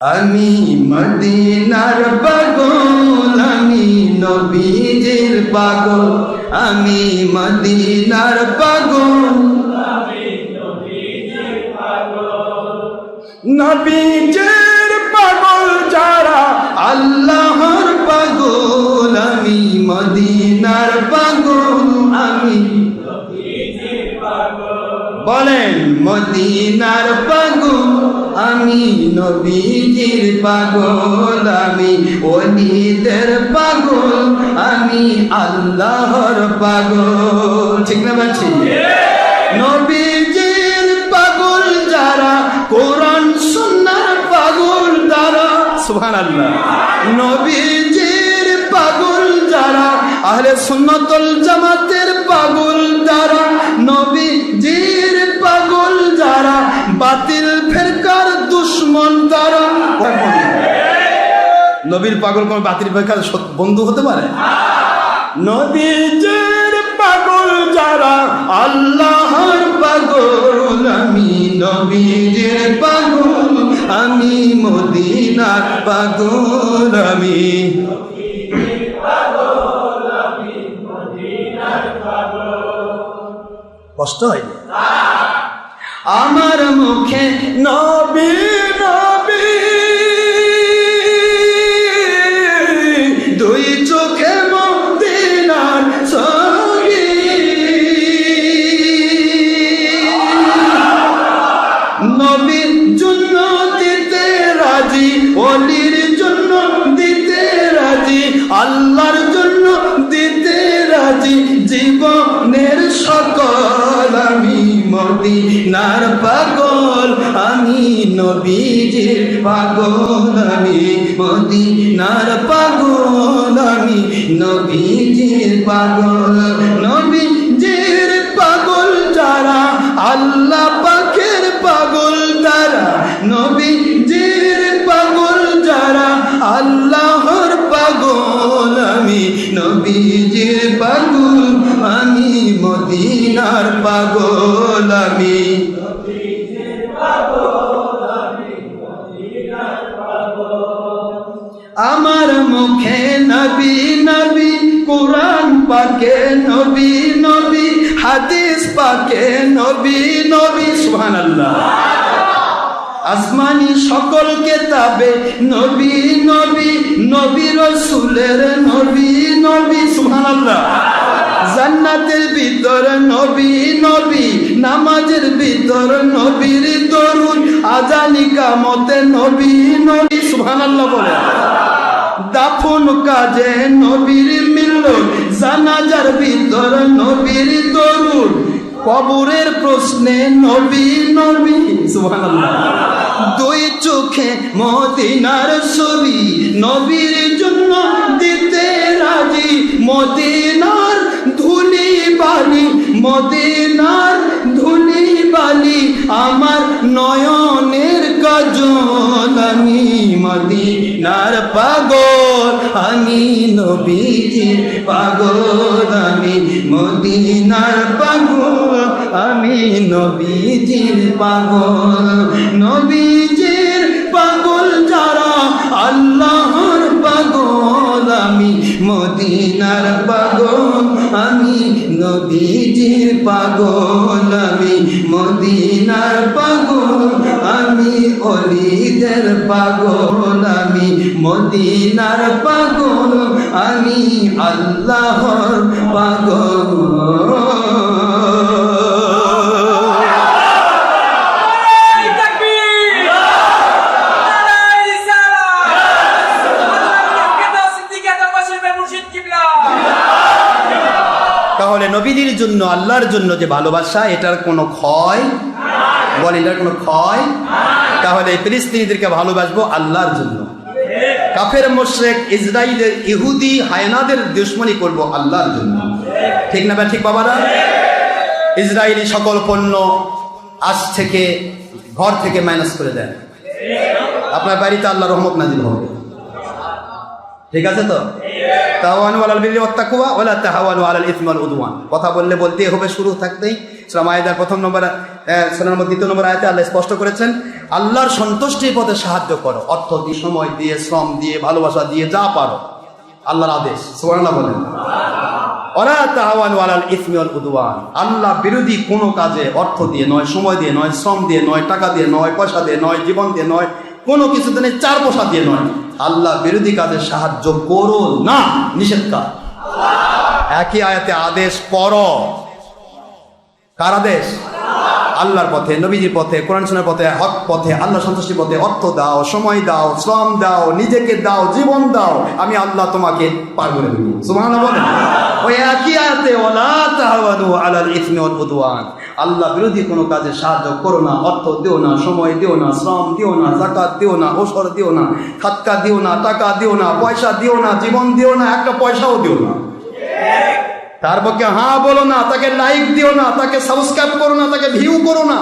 আমি মদিনার পাগল, আমি নবীজির পাগল, আমি মদিনার পাগল। নবীজির পাগল যারা আল্লাহর পাগল, আমি মদিনার পাগল, আমি বলেন, মদিনার পাগল। আমি নবীজির পাগল, আমি ওলিদের পাগল, আমি আল্লাহর পাগল। ঠিক না বলছি নবীজির পাগল যারা কোরআন, সুন্নার পাগল তারা। সুবহানাল্লাহ। নবীজির পাগল যারা আহলে সুন্নতুল জামাতের পাগল যারা নবীজির পাগল যারা বাতিল নবীর পাগল কোন বাতিল ফেরকার বন্ধু হতে পারে? নবীজির পাগল যারা আল্লাহর পাগল আমি নবীজির পাগল আমি মদিনার পাগল আমি কষ্ট হয়নি আমার মুখে নবী নবী। দুই চোখে মদিনার ছবি। নবীর জন্য দিতে রাজি, অলির জন্য দিতে রাজি, আল্লাহর জন্য দিতে রাজি, জীবনের সকল আমি। মদিনার পাগল, আমি নবীজির পাগল, আমি মদিনার পাগল, আমি নবীজির পাগল নবীজির পাগল যারা আল্লাহ আমার মুখে নবী নবী কোরআন পাকে নবী নবী হাদিস পাকে নবী নবী সুবহানাল্লাহ। আসমানি সকল কেতাবে নবী নবী নবী রসুলের নবী নবী, সুবহানাল্লাহ। জান্নাতের ভিতর নবী নবী, নামাজের ভিতর নবীর দরুদ আজানি কামতে নবী নবী, সুবহানাল্লাহ বলে। দাফন কাজে নবীর মিলল জানাজার ভিতর নবীর দরুদ কবরের প্রশ্নে নবী নবী দুই চোখে মদিনার ছবি, নবীর জন্য দিতে রাজি। মদিনার ধুলি বালি, মদিনার ধুলি বালি, আমার নয়নের কাজল আমি মদিনার পাগল, আমি নবীজির পাগল, আমি মদিনার পাগল। নবীজির পাগল নবীজির পাগল যারা আল্লাহর পাগল, আমি মদিনার পাগল, আমি নবীজির পাগল, আমি মদিনার পাগল, আমি অলিদের পাগল, আমি মদিনার পাগল, আমি আল্লাহর পাগল। তাহলে নবীদের জন্য, আল্লাহর জন্য যে ভালোবাসা, এটার কোনো ক্ষয়? বল, এটার কোনো ক্ষয়? তাহলে ফিলিস্তিনিদেরকে ভালোবাসবো আল্লাহর জন্য। কাফের মোশেক ইসরায়েলের ইহুদি, হায়নাদের দুশ্মনী করব আল্লাহর জন্য। ঠিক না ঠিক বাবারা ইসরায়েলি সকল পণ্য আজ থেকে, ঘর থেকে মাইনাস করে দেন। আপনার বাড়িতে আল্লাহ রহমত নাজিল হবে। ঠিক আছে তো? তাওয়ানু আলাল বিররি ওয়াত তাকওয়া ওয়ালা তাহাওয়ানু আলাল ইসমি ওয়াল উদওয়ান। কথা বললে বলতেই হবে, শুরু থাকতেই শ্রমায়দার প্রথম নম্বর সোনার নম্বর দ্বিতীয় নম্বর আয়তে আল্লাহ স্পষ্ট করেছেন, আল্লাহর সন্তুষ্টির পথে সাহায্য করো। অর্থ দিয়ে, সময় দিয়ে, শ্রম দিয়ে, ভালোবাসা দিয়ে, যা পারো। আল্লাহর আদেশ। সুবহানাল্লাহ বলেন। ওরা তাহাওয়ান ওয়ালাল ইসমি ওয়াল উদওয়ান। আল্লাহ বিরোধী কোনো কাজে অর্থ দিয়ে নয়, সময় দিয়ে নয়, শ্রম দিয়ে নয়, টাকা দিয়ে নয়, পয়সা দিয়ে নয়, জীবন দিয়ে নয় কোনো কিছু দিয়ে চার পয়সা দিয়ে নয়। আল্লাহ বিরোধী কাজে সাহায্য করো না, নিষেধ কাজ। একই আয়াতে আদেশ করো। কার আদেশ? আল্লাহর পথে, নবীজির পথে, কোরআন শোনার পথে, হক পথে, আল্লাহ সন্তুষ্টির পথে, অর্থ দাও, সময় দাও, শ্রম দাও, নিজেকে দাও, জীবন দাও, আমি আল্লাহ তোমাকে পার করে দেবো। সুবহানাল্লাহ ওই একই আয়াতে, ওয়ালা তাহাওয়ানু আলাল ইসমি ওয়াল আল্লাহ বিরোধী কোনো কাজে সাহায্য করো না অর্থ দিও না সময় দিও না শ্রম দিও না জাকাত দিও না ওসর দিও না খাতকা দিও না টাকা দিও না পয়সা দিও না জীবন দিও না একটা পয়সাও দিও না তার পক্ষে হ্যাঁ বলো না তাকে লাইক দিও না তাকে সাবস্ক্রাইব করো না তাকে ভিউ করো না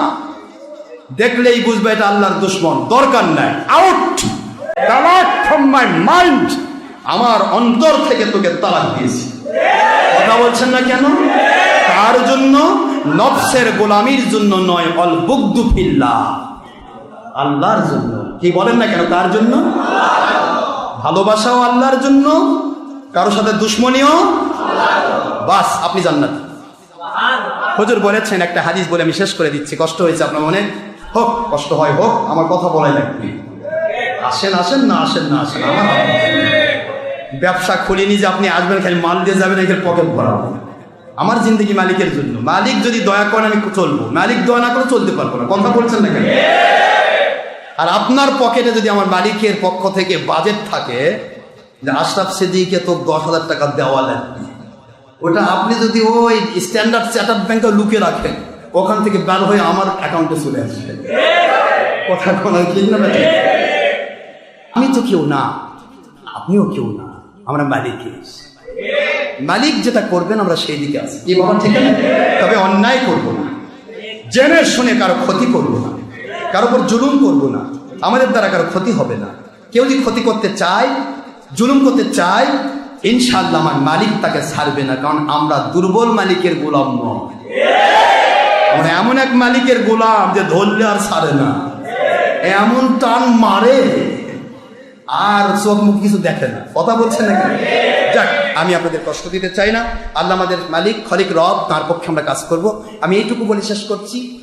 দেখলেই বুঝবে এটা আল্লাহর দুশ্মন দরকার নাই আউট তালাক ফ্রম মাই মাইন্ড আমার অন্তর থেকে তোকে তালাক দিয়েছি কথা বলছেন না কেন তার জন্য নফসের গোলামির জন্য নয়, অল বুগদু ফিল্লা আল্লাহর জন্য। কি বলেন না কেন? তার জন্য? ভালোবাসাও আল্লাহর জন্য, কারোর সাথে দুশ্মনীও? বাস, আপনি জান্নাত। হজুর বলেছেন একটা হাদিস বলে আমি শেষ করে দিচ্ছি, কষ্ট হয়েছে আপনার মনে? হোক, কষ্ট হয়, হোক, আমার কথা বলাই লাগবে। আসেন আসেন, না আসেন না আসেন, আমার ব্যবসা খুলিনি যে আপনি আসবেন, খালি মাল দিয়ে যাবেন এখানে পকেট ভরাবো আমার জিন্দগি মালিকের জন্য। মালিক যদি দয়া করেন আমি চলবো, মালিক দয়া না করে চলতে পারব না। কথা বলছেন না কেন? আর আপনার পকেটে যদি আমার মালিকের পক্ষ থেকে বাজেট থাকে, যে আশরাফ সিদ্দিকে তো দশ হাজার টাকা দেওয়া লাগবে। ওটা আপনি যদি ওই স্ট্যান্ডার্ড চার্টার্ড ব্যাংকে লুকে রাখেন, ওখান থেকে বের হয়ে আমার অ্যাকাউন্টে চলে আসবে। কথা কোনো না আমি তো কেউ না, আপনিও কেউ না, আমরা মালিক মালিক যেটা করবেন, আমরা সেই দিকে আছি। কি ঠিক আছে? তবে অন্যায় করব না। জেনে শুনে কারও ক্ষতি করব না। কারও উপর জুলুম করব না। আমাদের দ্বারা কারও ক্ষতি হবে না। কেউ যদি ক্ষতি করতে চায়, জুলুম করতে চায় ইনশাল্লাহ আমার মালিক তাকে ছাড়বে না। কারণ আমরা দুর্বল মালিকের গোলাম নয়। আমরা এমন এক মালিকের গোলাম যে ধরলে আর ছাড়ে না। এমন টান মারে, আর চোখ মুখ কিছু দেখে না। কথা বলছে না কেন? যাক, আমি আপনাদের কষ্ট দিতে চাই না। আল্লাহ আমাদের মালিক, খলিক রব, তার পক্ষে আমরা কাজ করব। আমি এইটুকু বলে শেষ করছি।